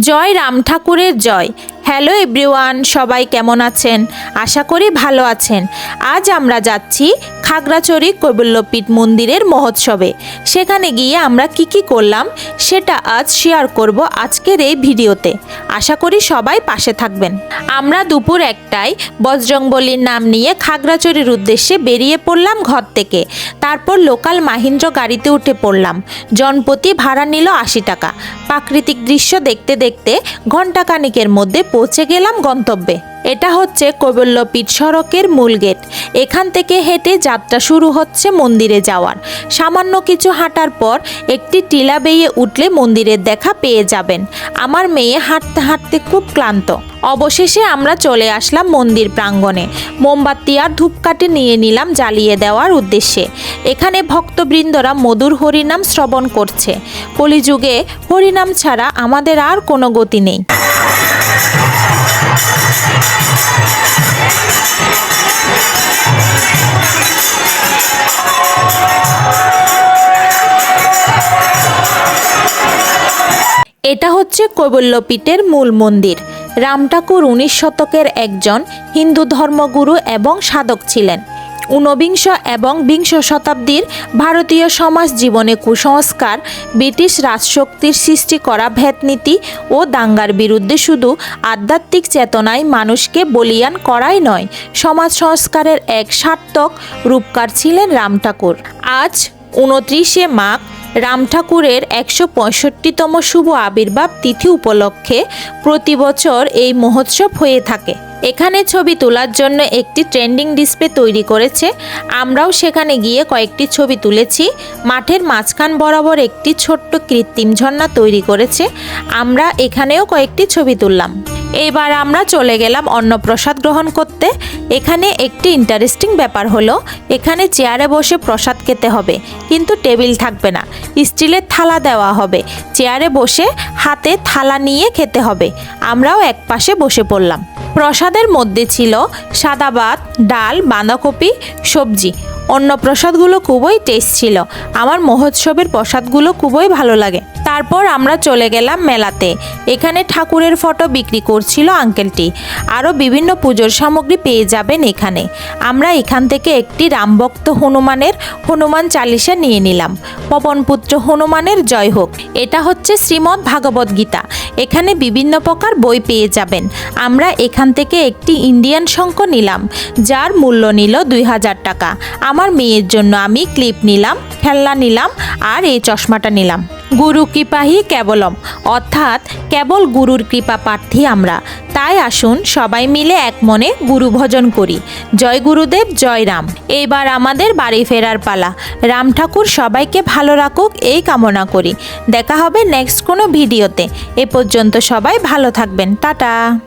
জয় রাম ঠাকুরের জয়। Hello everyone সবাই কেমন আছেন? আশা করি ভালো আছেন। আজ আমরা যাচ্ছি খাগড়াচড়ি কৈবল্যপীঠ মন্দিরের মহোৎসবে। সেখানে গিয়ে আমরা কি কি করলাম সেটা আজ শেয়ার করব আজকের এই ভিডিওতে। আশা করি সবাই পাশে থাকবেন। আমরা দুপুর একটায় বজরংবলীর নাম নিয়ে খাগড়াচড়ির উদ্দেশ্যে বেরিয়ে পড়লাম ঘর থেকে। তারপর লোকাল মাহিন্দ্র গাড়িতে উঠে পড়লাম। জনপতি ভাড়া নিল আশি টাকা। প্রাকৃতিক দৃশ্য দেখতে দেখতে ঘণ্টাখানিকের মধ্যে পৌঁছে গেলাম গন্তব্যে। এটা হচ্ছে কৈবল্যপীঠ সড়কের মূল গেট। এখান থেকে হেঁটে যাত্রা শুরু হচ্ছে মন্দিরে যাওয়ার। সামান্য কিছু হাঁটার পর একটি টিলা বেয়ে উঠলে মন্দিরের দেখা পেয়ে যাবেন। আমার মেয়ে হাঁটতে হাঁটতে খুব ক্লান্ত। অবশেষে আমরা চলে আসলাম মন্দির প্রাঙ্গণে। মোমবাতি আর ধূপকাঠি নিয়ে নিলাম জ্বালিয়ে দেওয়ার উদ্দেশ্যে। এখানে ভক্তবৃন্দরা মধুর হরিনাম শ্রবণ করছে। কলিযুগে হরিনাম ছাড়া আমাদের আর কোনো গতি নেই। এটা হচ্ছে কৈবল্যপীঠের মূল মন্দির। রাম ঠাকুর উনিশ শতকের একজন হিন্দু ধর্মগুরু এবং সাধক ছিলেন। ঊনবিংশ এবং বিংশ শতাব্দীর ভারতীয় সমাজ জীবনে কুসংস্কার, ব্রিটিশ রাজশক্তির সৃষ্টি করা ভেদনীতি ও দাঙ্গার বিরুদ্ধে শুধু আধ্যাত্মিক চেতনায় মানুষকে বলিয়ান করাই নয়, সমাজ সংস্কারের এক সার্থক রূপকার ছিলেন রাম ঠাকুর। আজ উনত্রিশে মাঘ রাম ঠাকুরের একশো পঁয়ষট্টিতম শুভ আবির্ভাব তিথি উপলক্ষে প্রতি বছর এই মহোৎসব হয়ে থাকে। এখানে ছবি তোলার জন্য একটি ট্রেন্ডিং ডিসপ্লে তৈরি করেছে। আমরাও সেখানে গিয়ে কয়েকটি ছবি তুলেছি। মাঠের মাঝখান বরাবর একটি ছোট্ট কৃত্রিম ঝর্ণা তৈরি করেছে। আমরা এখানেও কয়েকটি ছবি তুললাম। এবার আমরা চলে গেলাম অন্নপ্রসাদ গ্রহণ করতে। এখানে একটি ইন্টারেস্টিং ব্যাপার হলো, এখানে চেয়ারে বসে প্রসাদ খেতে হবে, কিন্তু টেবিল থাকবে না স্টিলের থালা দেওয়া হবে। চেয়ারে বসে হাতে থালা নিয়ে খেতে হবে। আমরাও এক পাশে বসে পড়লাম। প্রসাদের মধ্যে ছিল সাদা ভাত, ডাল, বাঁধাকপি, সবজি। অন্য প্রসাদগুলো খুবই টেস্ট ছিল। আমার মহোৎসবের প্রসাদগুলো খুবই ভালো লাগে। তারপর আমরা চলে গেলাম মেলাতে। এখানে ঠাকুরের ফটো বিক্রি করছিল আঙ্কেলটি আরও বিভিন্ন পুজোর সামগ্রী পেয়ে যাবেন এখানে। আমরা এখান থেকে একটি রামভক্ত হনুমানের হনুমান চালিসা নিয়ে নিলাম। পবনপুত্র হনুমানের জয় হোক। এটা হচ্ছে শ্রীমদ্ ভাগবত গীতা। এখানে বিভিন্ন প্রকার বই পেয়ে যাবেন। আমরা এখান থেকে একটি ইন্ডিয়ান শঙ্খ নিলাম, যার মূল্য নিল দুই হাজার টাকা। আমার মেয়ের জন্য আমি ক্লিপ নিলাম, খেলনা নিলাম, আর এই চশমাটা নিলাম। গুরু কৃপাহি কেবলম। অর্থাৎ কেবল গুরুর কৃপা প্রার্থী আমরা। তাই আসুন সবাই মিলে এক মনে গুরু ভজন করি। জয় গুরুদেব, জয় রাম। এইবার আমাদের বাড়ি ফেরার পালা। রাম ঠাকুর সবাইকে ভালো রাখুক, এই কামনা করি। দেখা হবে নেক্সট কোনো ভিডিওতে। এ পর্যন্ত সবাই ভালো থাকবেন। টাটা।